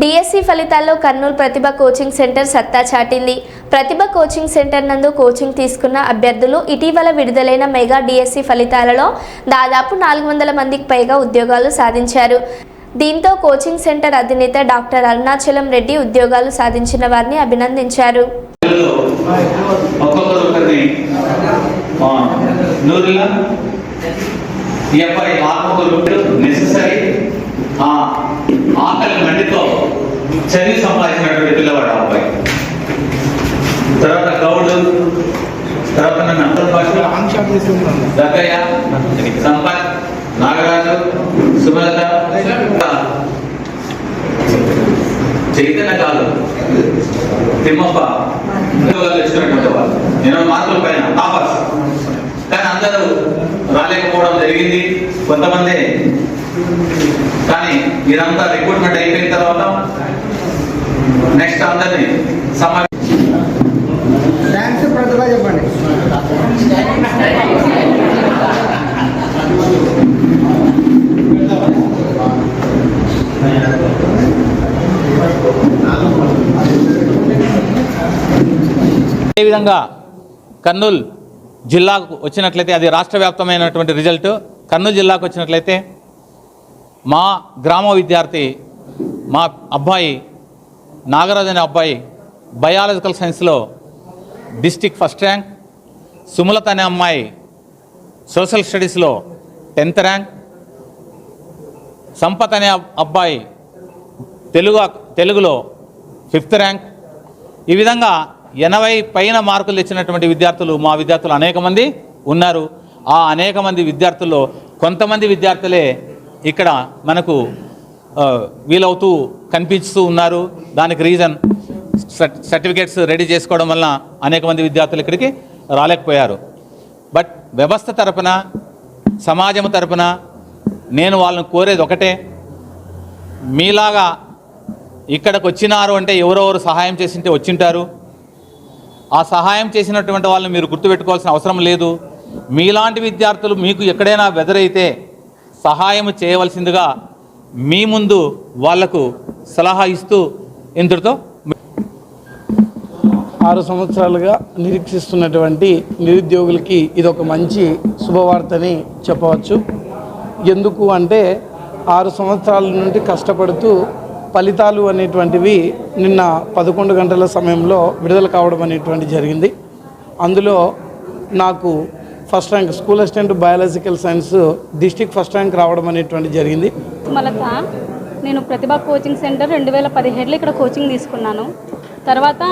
DSC ఫలితాల్లో కర్నూలు ప్రతిభ coaching centre సత్తా చాటింది. ప్రతిభ కోచింగ్ సెంటర్ నందు కోచింగ్ తీసుకున్న అభ్యర్థులు ఇటీవల విడుదలైన మెగా డిఎస్సి ఫలితాలలో దాదాపు నాలుగు వందల మందికి పైగా ఉద్యోగాలు సాధించారు. దీంతో కోచింగ్ సెంటర్ అధినేత డాక్టర్ అరుణాచలం రెడ్డి ఉద్యోగాలు సాధించిన వారిని అభినందించారు. ఆకలి చదివి సంపాదించినటువంటి పిల్లవాడు ఆ అబ్బాయి. తర్వాత గౌడ్ తర్వాత నన్ను అంతర్ భాష దగ్గయ్య సంపత్ నాగరాజు సుమలత చైతన్య కాదు తిమ్మప్ప వాళ్ళు ఇస్తున్నటువంటి వాళ్ళు. నేను మార్కుల పైన టాపర్స్. కానీ అందరూ రాలేకపోవడం జరిగింది కొంతమంది. కానీ ఇదంతా రిక్రూట్మెంట్ అయిపోయిన తర్వాత నెక్స్ట్ అందరినీ సమావేశం థ్యాంక్స్ ప్రతిభ చెప్పండి. అదేవిధంగా కర్నూలు జిల్లాకు వచ్చినట్లయితే అది రాష్ట్ర వ్యాప్తమైనటువంటి రిజల్ట్. కర్నూలు జిల్లాకు వచ్చినట్లయితే మా గ్రామ విద్యార్థి మా అబ్బాయి నాగరాజు అనే అబ్బాయి బయాలజికల్ సైన్స్లో డిస్టిక్ ఫస్ట్ ర్యాంక్ సుమలత అనే అమ్మాయి సోషల్ స్టడీస్లో టెన్త్ ర్యాంక్ సంపత్ అనే అబ్బాయి తెలుగు తెలుగులో ఫిఫ్త్ ర్యాంక్. ఈ విధంగా ఎనభై పైన మార్కులు తెచ్చినటువంటి విద్యార్థులు మా విద్యార్థులు అనేక మంది ఉన్నారు. ఆ అనేక మంది విద్యార్థుల్లో కొంతమంది విద్యార్థులే ఇక్కడ మనకు వీలవుతూ కనిపిస్తూ ఉన్నారు. దానికి రీజన్ సర్టిఫికేట్స్ రెడీ చేసుకోవడం వలన అనేక మంది విద్యార్థులు ఇక్కడికి రాలేకపోయారు. బట్ వ్యవస్థ తరపున సమాజం తరపున నేను వాళ్ళని కోరేది ఒకటే మీలాగా ఇక్కడికి వచ్చినారు అంటే ఎవరెవరు సహాయం చేసింటే వచ్చింటారు. ఆ సహాయం చేసినటువంటి వాళ్ళని మీరు గుర్తుపెట్టుకోవాల్సిన అవసరం లేదు. మీలాంటి విద్యార్థులు మీకు ఎక్కడైనా వెదరైతే సహాయం చేయవలసిందిగా మీ ముందు వాళ్ళకు సలహా ఇస్తూ ఇంతటితో ఆరు సంవత్సరాలుగా నిరీక్షిస్తున్నటువంటి నిరుద్యోగులకి ఇది ఒక మంచి శుభవార్తని చెప్పవచ్చు. ఎందుకు అంటే ఆరు సంవత్సరాల నుండి కష్టపడుతూ ఫలితాలు అనేటువంటివి నిన్న పదకొండు గంటల సమయంలో విడుదల కావడం అనేటువంటి జరిగింది. అందులో నాకు first rank school assistant biological science district first rank రావడం అనేటువంటి జరిగింది. మలత నేను ప్రతిభ కోచింగ్ సెంటర్ రెండు వేల పదిహేడులో ఇక్కడ కోచింగ్ తీసుకున్నాను. తర్వాత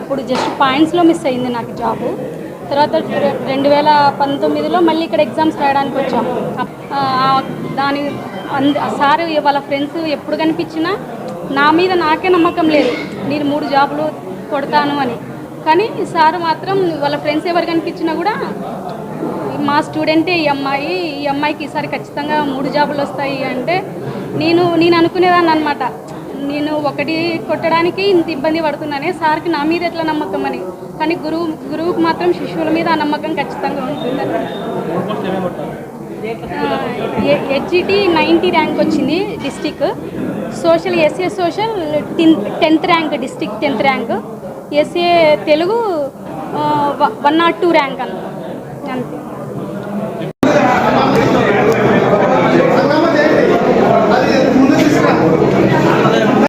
అప్పుడు జస్ట్ పాయింట్స్లో మిస్ అయింది నాకు జాబు. తర్వాత రెండు వేల పంతొమ్మిదిలో మళ్ళీ ఇక్కడ ఎగ్జామ్స్ రాయడానికి వచ్చాము. దాని అంద సార్ వాళ్ళ ఫ్రెండ్స్ ఎప్పుడు కనిపించినా నా మీద నాకే నమ్మకం లేదు. నేను మూడు జాబులు కొడతాను అని. కానీ సార్ మాత్రం వాళ్ళ ఫ్రెండ్స్ ఎవరు కనిపించినా కూడా మా స్టూడెంటే ఈ అమ్మాయి ఈ అమ్మాయికి ఈసారి ఖచ్చితంగా మూడు జాబులు వస్తాయి అంటే నేను నేను అనుకునేదాన్ని అనమాట నేను ఒకటి కొట్టడానికి ఇంత ఇబ్బంది పడుతున్నానే సార్కి నా మీద ఎట్లా నమ్మకం అని. కానీ గురువు గురువుకు మాత్రం శిష్యుల మీద ఆ నమ్మకం ఖచ్చితంగా ఉంటుందని హెచ్జిటి నైంటీ ర్యాంక్ వచ్చింది district. Social SA social tenth rank district tenth rank. SA Telugu one not two rank అన్న అంతే.